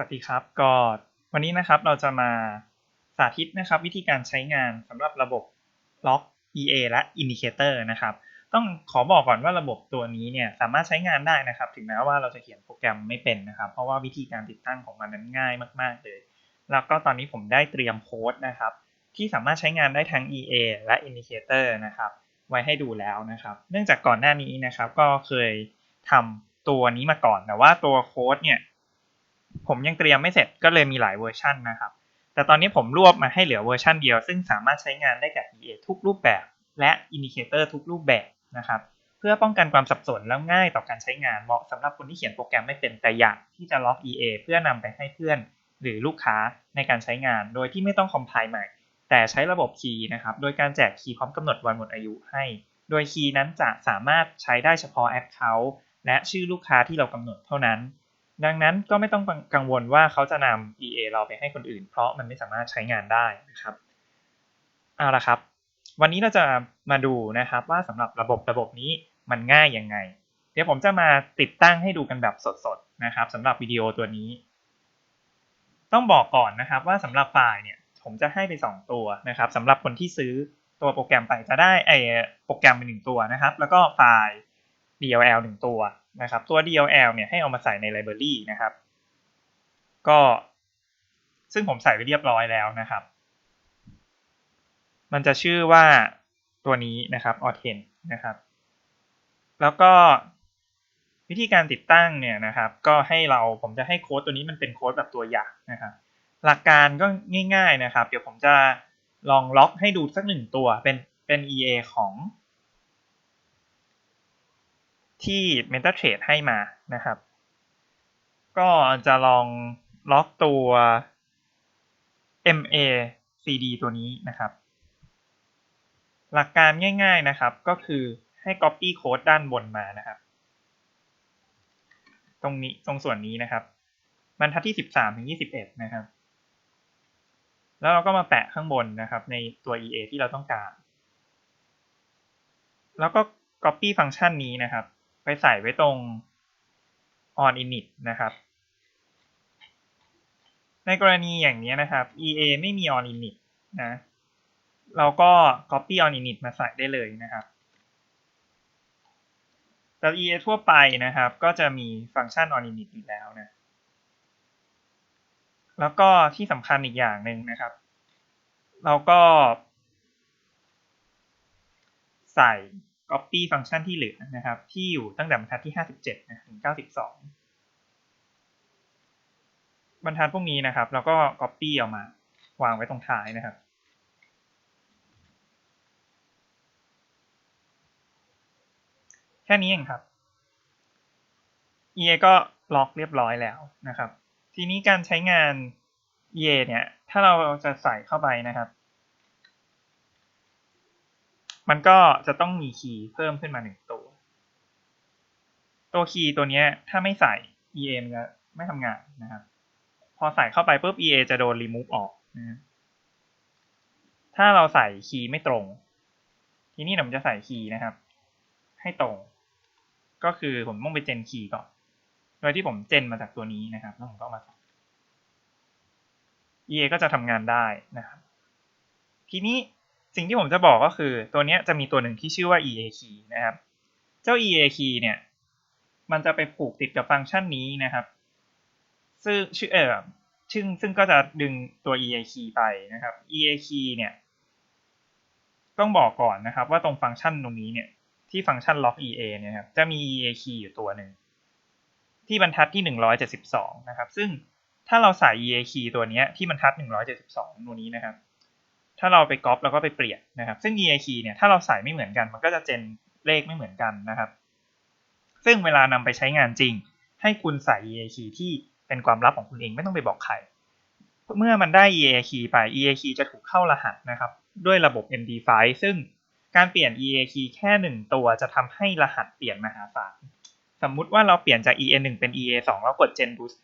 วัสดีครับก็วันนี้นะครับเราจะมาสาธิตนะครับ วิธีการใช้งานสำหรับระบบล็อก EA และ Indicator นะครับ ต้องขอบอกก่อนว่าระบบตัวนี้เนี่ยสามารถใช้งานได้นะครับ ถึงแม้ว่าเราจะเขียนโปรแกรมไม่เป็นนะครับ เพราะว่าวิธีการติดตั้งของมันนั้นง่ายมาก ๆ เลย แล้วก็ตอนนี้ผมได้เตรียมโค้ดนะครับ ที่สามารถใช้งานได้ทั้ง EA และ Indicator นะครับ ไว้ให้ดูแล้วนะครับ เนื่องจากก่อนหน้านี้นะครับก็เคยทำตัวนี้มาก่อนแต่ว่าตัวโค้ดเนี่ย ผมยังเตรียมไม่เสร็จก็เลยมีหลายเวอร์ชันนะครับ แต่ตอนนี้ผมรวบมาให้เหลือเวอร์ชันเดียว ซึ่งสามารถใช้งานได้กับ EA ทุกรูปแบบ และ Indicator ทุกรูปแบบนะครับ เพื่อป้องกันความสับสนแล้วง่ายต่อการใช้งานเหมาะสำหรับคนที่เขียนโปรแกรมไม่เป็นแต่อยากที่จะล็อก EA เพื่อนำไปให้เพื่อน หรือลูกค้าในการใช้งาน โดยที่ไม่ต้องคอมไพล์ใหม่ แต่ใช้ระบบคีย์นะครับโดยการแจกคีย์พร้อมกำหนดวันหมดอายุให้ โดยคีย์นั้นจะสามารถใช้ได้เฉพาะ Account และชื่อลูกค้าที่เรากำหนดเท่านั้น ดังนั้นก็ไม่ต้องกังวลว่าเขาจะนำ EA เราไปให้คนอื่น เพราะมันไม่สามารถใช้งานได้นะครับเอาละครับ วันนี้เราจะมาดูนะครับว่าสำหรับระบบระบบนี้มันง่ายยังไง เดี๋ยวผมจะมาติดตั้งให้ดูกันแบบสดๆนะครับสำหรับวิดีโอตัวนี้ ต้องบอกก่อนนะครับว่าสำหรับไฟล์เนี่ยผมจะให้ไป 2 ตัวนะครับสำหรับคนที่ซื้อตัวโปรแกรมไปจะได้ไอโปรแกรมเป็นหนึ่งตัวนะครับ แล้วก็ไฟล์ DLL หนึ่งตัว นะครับตัว DLL เนี่ยให้เอามาใส่ใน library นะครับ ก็ซึ่งผมใส่ไว้เรียบร้อยแล้วนะครับ มันจะชื่อว่าตัวนี้นะครับ Authent นะครับ แล้วก็วิธีการติดตั้งเนี่ยนะครับ ก็ให้เราผมจะให้โค้ดตัวนี้มันเป็นโค้ดแบบตัวอย่างนะครับ หลักการก็ง่าย ๆนะครับ เดี๋ยวผมจะลองล็อกให้ดูสักหนึ่งตัวเป็นเป็น EA ของ ที่ MetaTrader ให้มานะครับ ก็จะลองล็อกตัว MACD ตัวนี้นะครับ หลักการง่าย ๆนะครับก็คือให้ Copy Code ด้านบนมานะครับ ตรงนี้ตรงส่วนนี้นะครับบรรทัดที่ 13ถึง21 นะครับ แล้วเราก็มาแปะข้างบนนะครับ ในตัว EA ที่เราต้องการ แล้วก็ Copy ฟังก์ชันนี้นะครับ ไปใส่ไว้ตรง on init นะครับ ในกรณีอย่างนี้นะครับ EA ไม่มี on init นะ เราก็ copy on init มาใส่ได้เลยนะครับแต่ EA ทั่วไปนะครับ ก็จะมีฟังก์ชัน on init อยู่แล้วนะ แล้วก็ที่สำคัญอีกอย่างหนึ่งนะครับ เราก็ ใส่ copy ฟังก์ชันที่เหลือนะครับ ที่อยู่ตั้งแต่บรรทัดที่ 57นะถึง 92 บรรทัดพวกนี้นะครับเราก็ copy ออกมาวางไว้ตรงท้ายนะครับ แค่นี้เองครับ EA ก็ล็อกเรียบร้อยแล้วนะครับ ทีนี้การใช้งาน EA เนี่ย ถ้าเราจะใส่เข้าไปนะครับ มันก็จะต้องมีคีย์เพิ่มขึ้นมาหนึ่งตัว ตัวคีย์ตัวนี้ถ้าไม่ใส่ EA มันจะไม่ทำงานนะครับ พอใส่เข้าไปปุ๊บ EA จะโดน remove ออกนะถ้าเราใส่คีย์ไม่ตรง ทีนี้ผมจะใส่คีย์นะครับ ให้ตรง ก็คือผมต้องไปเจนคีย์ก่อน โดยที่ผมเจนมาจากตัวนี้นะครับแล้วผมก็มา EA ก็จะทำงานได้นะครับ ทีนี้ สิ่งที่ผมจะบอกก็คือตัวนี้จะมีตัวหนึ่งที่ชื่อว่า EA key นะครับ เจ้า EA key เนี่ย มันจะไปผูกติดกับฟังก์ชันนี้นะครับ ซึ่งชื่อเออซึ่งซึ่งก็จะดึงตัว EA key ไปนะครับ EA key เนี่ย ต้องบอกก่อนนะครับ ว่าตรงฟังก์ชันตรงนี้เนี่ย ที่ฟังก์ชัน lock EA เนี่ยครับ จะมี EA key อยู่ตัวหนึ่งที่บรรทัดที่ 172 นะครับ ซึ่งถ้าเราใส่ EA key ตัวนี้ที่บรรทัด 172ตัวนี้นะครับ ถ้าเราไปก๊อปแล้วก็ไปเปลี่ยนนะครับ ซึ่ง EA key เนี่ยถ้าเราใส่ไม่เหมือนกัน มันก็จะเจนเลขไม่เหมือนกันนะครับ ซึ่งเวลานำไปใช้งานจริง ให้คุณใส่ EA key ที่เป็นความลับของคุณเองไม่ต้องไปบอกใคร เมื่อมันได้ EA key ไป EA key จะถูกเข้ารหัสนะครับ ด้วยระบบ MD5 ซึ่งการเปลี่ยน EA key แค่หนึ่งตัวจะทำให้รหัสเปลี่ยนมหาศาลสมมุติว่าเราเปลี่ยนจาก EA1 เป็น EA2 แล้วกด Gen Boost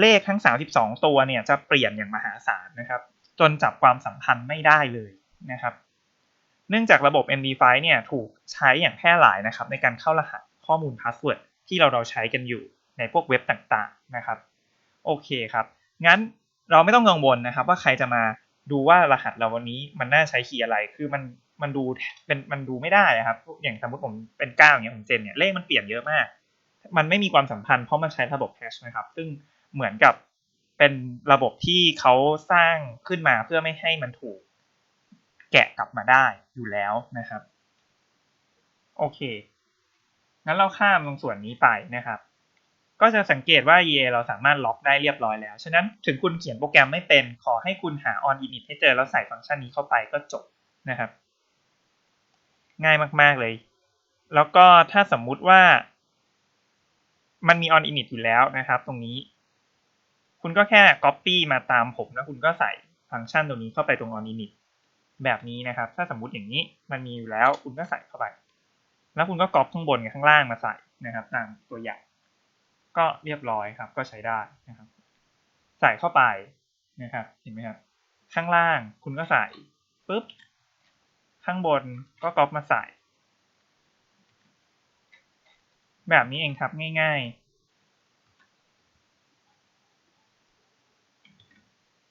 เลขทั้ง 32 ตัวเนี่ยจะเปลี่ยนอย่างมหาศาลนะครับ จนจับความสัมพันธ์ไม่ได้เลยนะครับ เนื่องจากระบบ MD5 เนี่ยถูกใช้อย่างแพร่หลายนะครับในการเข้ารหัสข้อมูลพาสเวิร์ดที่เราเราใช้กันอยู่ในพวกเว็บต่างๆนะครับ โอเคครับ งั้นเราไม่ต้องกังวลนะครับว่าใครจะมาดูว่ารหัสเราวันนี้มันน่าใช้คีย์อะไร คือมันมันดูเป็นมันดูไม่ได้ครับ อย่างสมมติผมเป็นเก้าอย่างเงี้ยผมเจนเนี่ยเลขมันเปลี่ยนเยอะมาก มันไม่มีความสัมพันธ์เพราะมันใช้ระบบแคชนะครับ ซึ่งเหมือนกับ เป็นระบบที่เขาสร้างขึ้นมาเพื่อไม่ให้มันถูก แกะกลับมาได้อยู่แล้วนะครับ โอเค งั้นเราข้ามตรงส่วนนี้ไปนะครับ ก็จะสังเกตว่า EA เราสามารถล็อกได้เรียบร้อยแล้ว ฉะนั้นถึงคุณเขียนโปรแกรมไม่เป็น ขอให้คุณหา on init ให้เจอแล้วใส่ฟังก์ชันนี้เข้าไปก็จบนะครับ ง่ายมาก ๆเลย แล้วก็ถ้าสมมุติว่ามันมี on init อยู่แล้วนะครับ ตรงนี้ คุณก็แค่ copy มาตามผมแล้วคุณก็ใส่ฟังก์ชันตรงนี้เข้าไปตรง on init แบบนี้นะครับ ถ้าสมมติอย่างนี้มันมีอยู่แล้วคุณก็ใส่เข้าไป แล้วคุณก็ก๊อปข้างบนกับข้างล่างมาใส่นะครับ ตามตัวอย่าง ก็เรียบร้อยครับ ก็ใช้ได้นะครับ ใส่เข้าไปนะครับ เห็นไหมครับ ข้างล่างคุณก็ใส่ปุ๊บ ข้างบนก็ก๊อปมาใส่ แบบนี้เองครับง่าย ๆ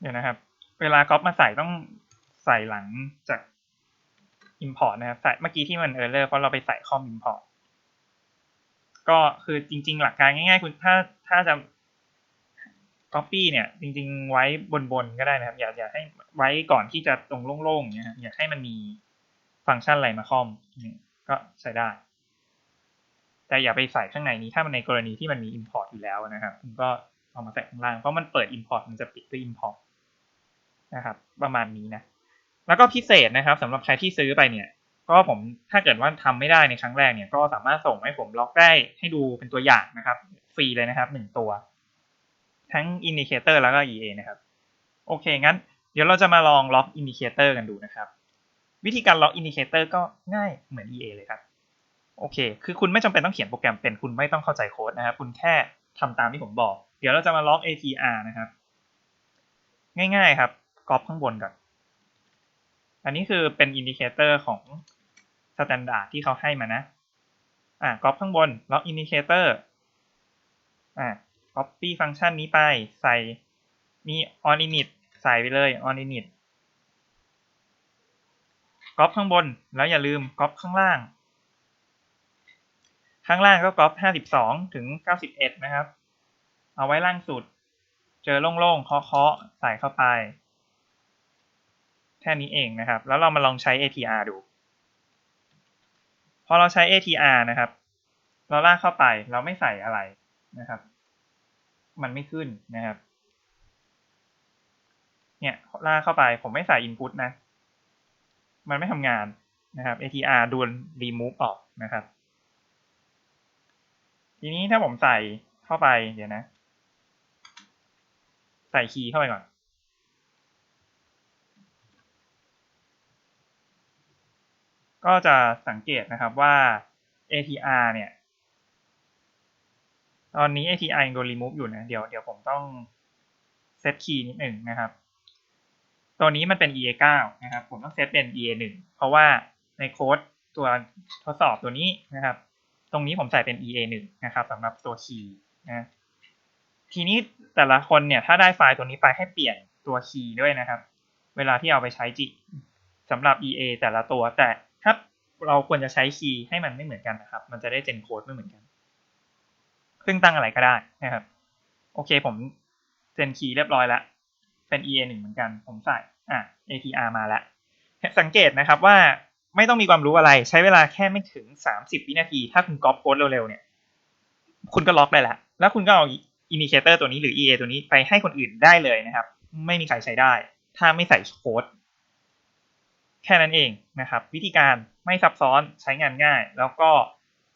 เดี๋ยวนะครับ เวลาก๊อปมาใส่ต้องใส่หลังจาก import นะครับใส่เมื่อกี้ที่มัน error เพราะเราไปใส่ข้อม import ก็คือจริง ๆ หลักการง่าย ๆ คุณถ้าถ้าจะ copy เนี่ย จริง ๆ ไว้บน ๆ ก็ได้นะครับ อย่าอย่าให้ไว้ก่อนที่จะตรงโล่งๆเนี่ยอยากให้มันมีฟังก์ชันอะไรมาคอมก็ใช้ได้ แต่อย่าไปใส่ข้างในนี้ถ้ามันในกรณีที่มันมี import อยู่แล้วนะครับ คุณก็เอามาใส่ข้างล่างเพราะมันเปิด import มันจะปิดด้วย import นะครับ ประมาณนี้นะ แล้วก็พิเศษนะครับสำหรับใครที่ซื้อไปเนี่ย ก็ผมถ้าเกิดว่าทำไม่ได้ในครั้งแรกเนี่ย ก็สามารถส่งให้ผมล็อกได้ให้ดูเป็นตัวอย่างนะครับ ฟรีเลยนะครับหนึ่งตัว ทั้ง Indicator แล้วก็ EA นะครับ โอเค งั้น เดี๋ยวเราจะมาลองล็อก Indicator กันดูนะครับ วิธีการล็อก Indicator ก็ง่ายเหมือน EA เลยครับโอเค คือคุณไม่จำเป็นต้องเขียนโปรแกรมเป็น คุณไม่ต้องเข้าใจโค้ดนะครับ คุณแค่ทำตามที่ผมบอก เดี๋ยวเราจะมาล็อก ATR นะครับ ง่ายๆครับ ก๊อปข้างบนก่อน อันนี้คือเป็นอินดิเคเตอร์ของสแตนดาร์ดที่เขาให้มานะ อ่าก๊อปข้างบนล็อกอินดิเคเตอร์อ่า copy ฟังก์ชันนี้ไปใส่มี on init ใส่ไปเลย on init ก๊อปข้างบนแล้วอย่าลืมก๊อปข้างล่าง ข้างล่างก็ก๊อป52 ถึง 91 นะครับ เอาไว้ล่างสุด เจอโล่งๆเคาะๆใส่เข้าไป แค่นี้เองนะครับ แล้วเรามาลองใช้ ATR ดู พอเราใช้ ATR นะครับ เราลากเข้าไปเราไม่ใส่อะไรนะครับ มันไม่ขึ้นนะครับ เนี่ยลากเข้าไปผมไม่ใส่ input นะ มันไม่ทำงานนะครับ ATR ดวน remove ออกนะครับ ทีนี้ถ้าผมใส่เข้าไปเดี๋ยวนะ ใส่คีย์เข้าไปก่อน ก็จะสังเกตนะครับว่า ATR เนี่ย ตอนนี้ ATR ยังโดน remove อยู่นะ เดี๋ยวเดี๋ยวผมต้องเซตคีย์นิดหนึ่งนะครับ ตัวนี้มันเป็น EA9 นะครับ ผมต้องเซตเป็น EA1 เพราะว่าในโค้ดตัวทดสอบตัวนี้นะครับ ตรงนี้ผมใส่เป็น EA1 นะครับสำหรับตัวคีย์นะทีนี้แต่ละคนเนี่ยถ้าได้ไฟล์ตัวนี้ไปให้เปลี่ยนตัวคีย์ด้วยนะครับ เวลาที่เอาไปใช้จิสำหรับ EA แต่ละตัวแต่ เราควรจะใช้คีย์ให้มันไม่เหมือนกันนะครับ มันจะได้เจนโค้ดไม่เหมือนกัน ซึ่งตั้งอะไรก็ได้นะครับ โอเคผมเจนคีย์เรียบร้อยแล้วเป็น EA 1เหมือนกัน ผมใส่อะ ATR มาแล้ว สังเกตนะครับว่าไม่ต้องมีความรู้อะไรใช้เวลาแค่ไม่ถึง 30 วินาที ถ้าคุณก๊อปโค้ดเร็วๆเนี่ย คุณก็ล็อกได้แล้ว แล้วคุณก็เอาอินดิเคเตอร์ตัวนี้หรือ EA ตัวนี้ไปให้คนอื่นได้เลยนะครับ ไม่มีใครใช้ได้ ถ้าไม่ใส่โค้ด แค่นั้นเองนะครับ วิธีการไม่ซับซ้อนใช้งานง่าย แล้วก็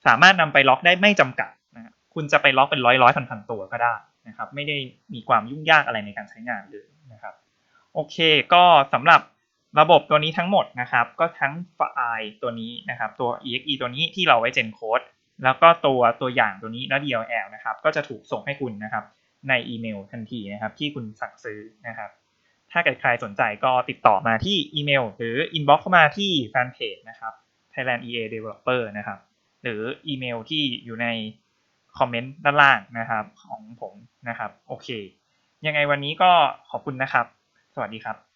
สามารถนำไปล็อกได้ไม่จำกัดนะคุณจะไปล็อกเป็นร้อยร้อยพันพันตัวก็ได้นะครับ ไม่ได้มีความยุ่งยากอะไรในการใช้งานเลยนะครับโอเค ก็สำหรับระบบตัวนี้ทั้งหมดนะครับ ก็ทั้งไฟล์ตัวนี้นะครับ ตัว exe ตัวนี้ที่เราไว้เจนโค้ดแล้วก็ตัวตัวอย่างตัวนี้แล้ว DLL นะครับ ก็จะถูกส่งให้คุณนะครับ ในอีเมลทันทีนะครับ ที่คุณสั่งซื้อนะครับ ถ้าเกิดใครสนใจก็ติดต่อมาที่อีเมล หรืออินบ็อกซ์เข้ามาที่แฟนเพจนะครับ Thailand EA Developer นะครับ หรืออีเมลที่อยู่ในคอมเมนต์ด้านล่างนะครับของผมนะครับ โอเค ยังไงวันนี้ก็ขอบคุณนะครับ สวัสดีครับ